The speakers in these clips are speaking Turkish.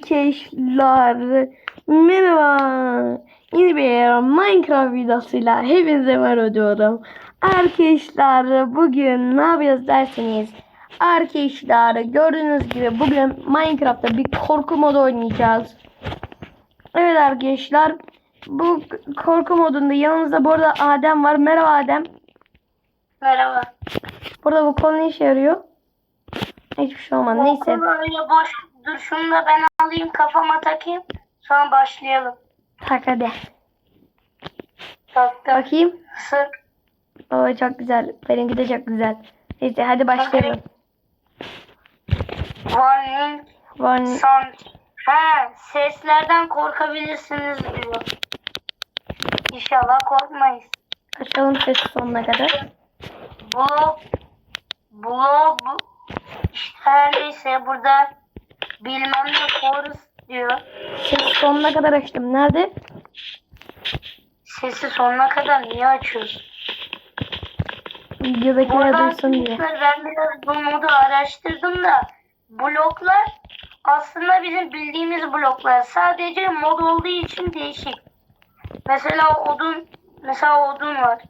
Arkadaşlar merhaba. Yeni bir Minecraft videosuyla hepinize merhaba diyorum. Arkadaşlar bugün ne yapacağız derseniz Arkadaşlar gördüğünüz gibi bugün Minecraft'ta bir korku modu oynayacağız. Evet arkadaşlar bu korku modunda yanımızda bu arada Adem var. Merhaba Adem. Merhaba. Burada bu konu işe yarıyor? Hiçbir şey olmaz. Neyse. Okul öyle boş. Dur şunu da ben alayım kafama takayım. Sonra başlayalım. Tak hadi. Taktım. Bakayım. Sık. Oo çok güzel. Benimki de çok güzel. Neyse hadi başlayalım. Warning. Van Sound. Ha, seslerden korkabilirsiniz diyor. İnşallah korkmayız. açalım sesi sonuna kadar. Bu bu bu işte her neyse burada bilmem ne chorus diyor. Sesi sonuna kadar açtım. Nerede? Sesi sonuna kadar niye açıyorsun? Videodakiler Buradan duysun diye. ben biraz bu modu araştırdım da bloklar aslında bizim bildiğimiz bloklar. Sadece mod olduğu için değişik. Mesela odun mesela odun var.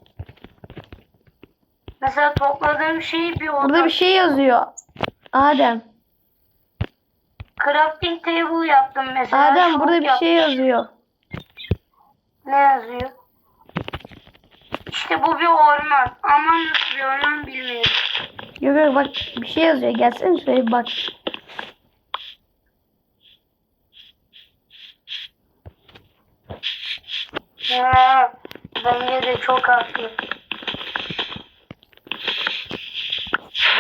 Mesela topladığım şey bir odun. Burada bir şey yazıyor. Adem. Crafting table yaptım mesela. Adem burada bir yaptım. şey yazıyor. Ne yazıyor? İşte bu bir orman. Ama nasıl bir orman bilmiyorum. Yok yok bak bir şey yazıyor. Gelsene şuraya bak. Bence de çok haklı.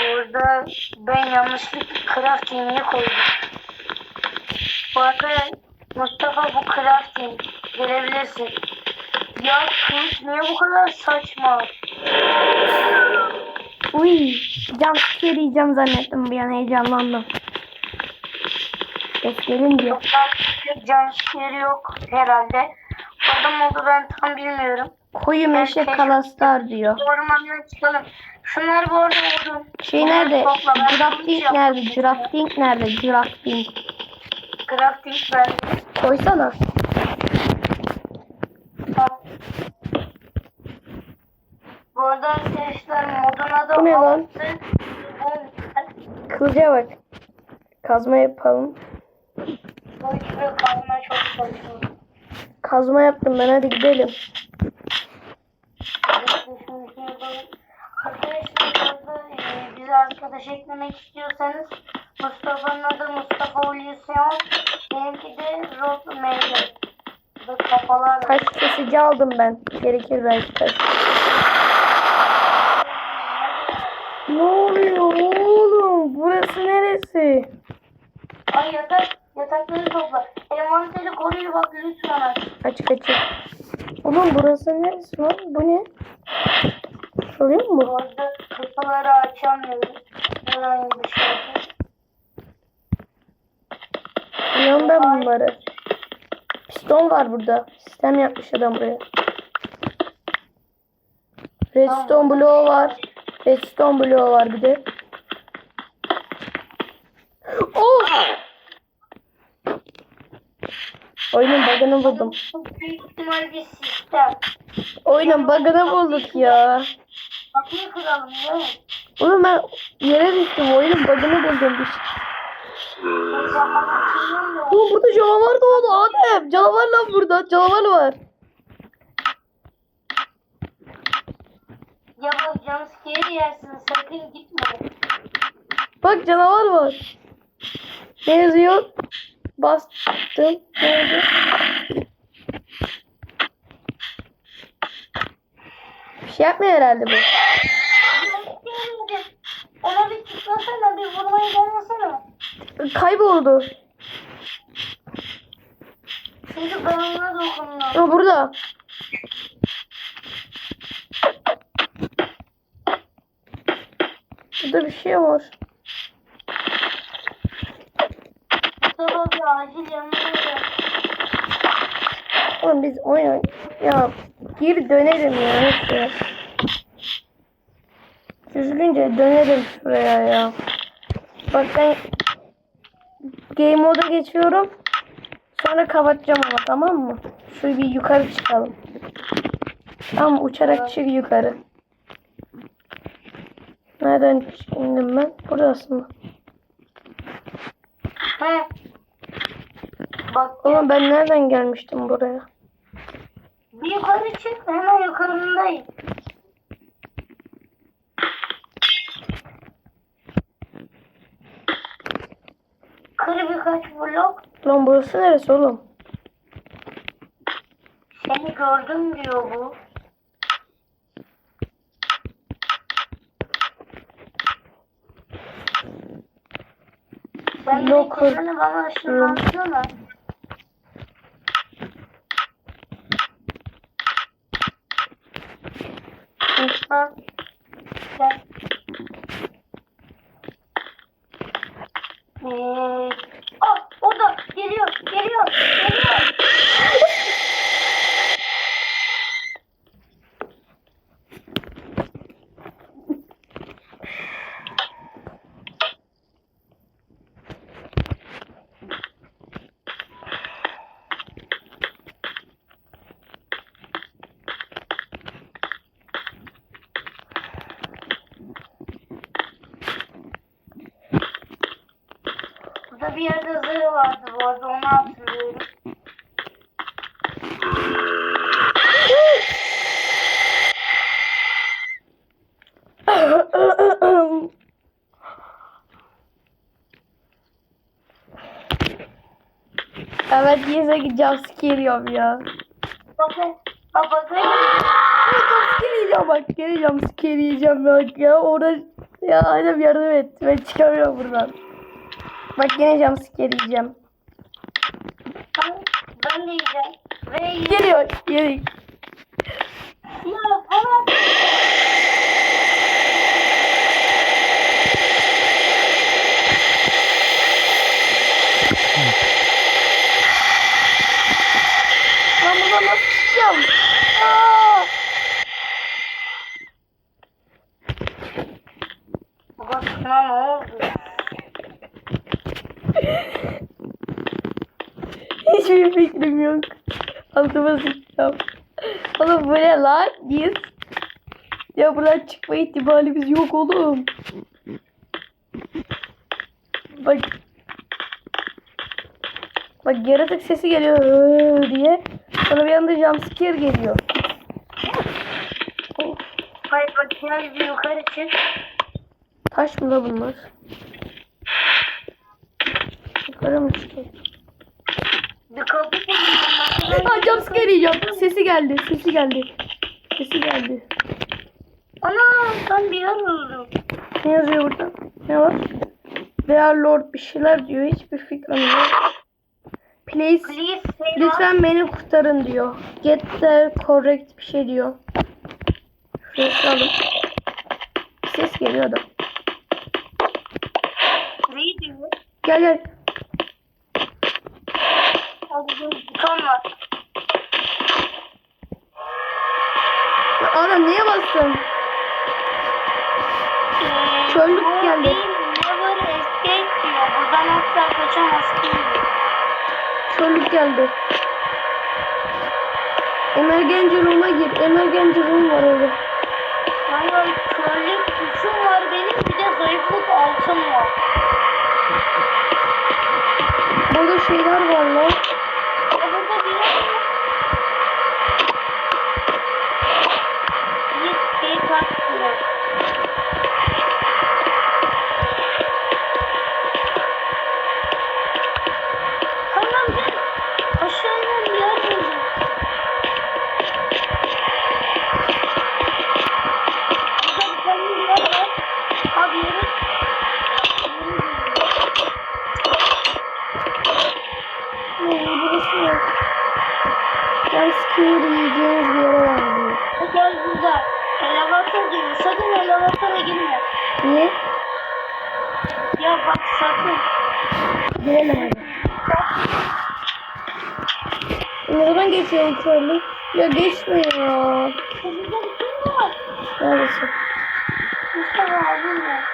Burada ben yanlışlıkla crafting'ini koydum. Bu arada Mustafa bu crafting gelebilirsin. Ya kılıç niye bu kadar saçma? Uy. Cam yiyeceğim zannettim bir an heyecanlandım. Ses gelince. Yeri yok herhalde. Adam oldu ben tam bilmiyorum. Koyu meşe kalaslar diyor. Ormandan çıkalım. Şunlar bu arada odun. Şey Bunları nerede? topla, kılıç nerede? yaptım. Drafting nerede? Drafting. Crafting ben. Koysana. Tamam. Bu arada arkadaşlar modun adı Bu ne lan? Kılıca bak. Kazma yapalım. Kalma çok saçma. Kazma yaptım ben hadi gidelim. Arkadaşlar e, bize arkadaş eklemek istiyorsanız Mustafa'nın adı Mustafa Ulusyon. Benimki de Rot Meyve. Bu kafalar. Kaç kesici aldım ben. Gerekir belki taş. Ne oluyor oğlum? Burası neresi? Ay yatak, yatakları topla. Envanteri koruyor bak lütfen aç. Açık açık. Oğlum burası neresi lan? Bu ne? Çalıyor mu? Orada kafaları açamıyoruz. Herhangi bir şey. Biliyorum ben bunları. Piston var burada. Sistem yapmış adam buraya. Redstone bloğu var. Redstone bloğu var bir de. Oh! Oyunun bug'ını buldum. Büyük ihtimal bir sistem. Oyunun bug'ını bulduk ya. Kapıyı kıralım mi? Oğlum ben yere düştüm. Oyunun bug'ını buldum. Bir Oğlum burada canavar doğdu Adem. Canavar lan burada. Canavar var. Ya bak jumpscare yersin sakın gitme. Bak canavar var. Ne yazıyor? Bastım. Ne yazıyor? Bir şey yapmıyor herhalde bu. Ona bir tıklasana bir vurmayı denesene. Kayboldu. Çünkü ben ona dokundum. Ha burada. Burada bir şey var. Mustafa bir acil yanına. Oğlum biz oyun ya geri dönelim ya neyse. Düzgünce dönelim şuraya ya. Bak ben game moda geçiyorum. Sonra kapatacağım ama tamam mı? Şöyle bir yukarı çıkalım. Tamam uçarak çık yukarı. Nereden indim ben? Burası mı? He. Bak Oğlum ben nereden gelmiştim buraya? bir yukarı çık hemen yukarındayım. Birkaç blok. Lan burası neresi oğlum? Seni gördüm diyor bu. Sen Yok, kendini bana ışınlansana. Bak. Gel. Ee, ah orada geliyor geliyor geliyor. Burada bir yerde zırh vardı bu arada onu hatırlıyorum. evet yese gideceğim sikeriyorum ya. Bakın. Bak bakın. Geleceğim bak geleceğim sikeriyeceğim bak ya orada ya hadi yardım et ben çıkamıyorum buradan. Bak geleceğim sikeriyeceğim. Ben, ben de yiyeceğim. Ve yiyeceğim. Geliyor geri. Ya tamam. Ben buradan nasıl çıkacağım? Aa! Bak şuna ne oldu? Hiçbir fikrim yok. Altıma sıçacağım. Oğlum bu ne lan? Biz. Ya buradan çıkma ihtimalimiz yok oğlum. Bak. Bak yaratık sesi geliyor diye. Sonra bir anda jumpscare geliyor. Of, Hayır bak bir yukarı çık. taş mı la bunlar? Yukarı mı çıkıyor? Aa jumpscare yiyeceğim. Sesi geldi. Sesi geldi. Sesi geldi. Ana ben bir yer buldum. Ne yazıyor burada? Ne var? Their Lord bir şeyler diyor. Hiçbir fikrim yok. Please, Please lütfen beni kurtarın diyor. Get there correct bir şey diyor. Şuraya. Ses geliyor da. Gel gel. Hadi dur. Buton var. Bastın? Ee, Çöllük bu geldi. değil, Never escape diyor. Buradan asla kaçamazsın diyor. Çöllük geldi. Emergency room'a gir. Emergency room var orada. Hayır körlük güçüm var benim bir de zayıflık altım var. Burada şeyler var lan. Ya burada bir var. Yiyeceğiniz bir yere benziyor. Gel burada. Elevator diyor. Sakın elevatora girme. Niye? Ya bak sakın. Girelim hadi. Nereden geçiyorum körlük? Ya geçme ya. Burada bir şey var. Neredesin? Mustafa abim var.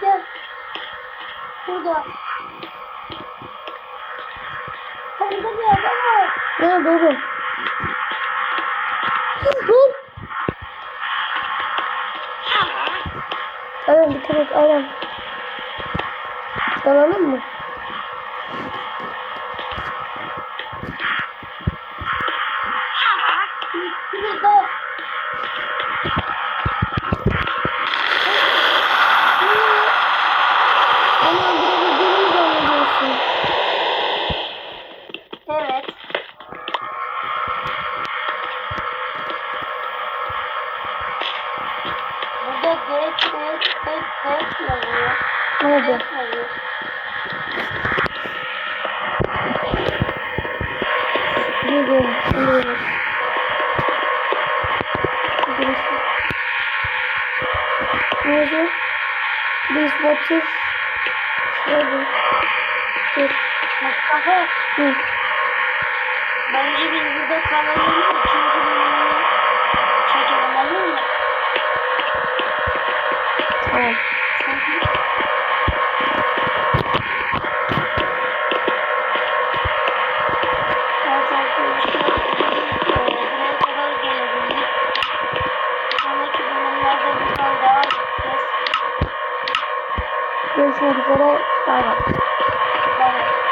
Gel. Burada. burada bir adam var. Nerede oğlum? Hop. Aram dikkat et Aram. Dalalım mı? Gidiyorum. Gidiyorsun. Ne yazıyor? Biz batır. Şöyle. Dur. Mustafa Hı. bence biz burada kalalım. İkinci bölümünü çekelim olur mu? Tamam.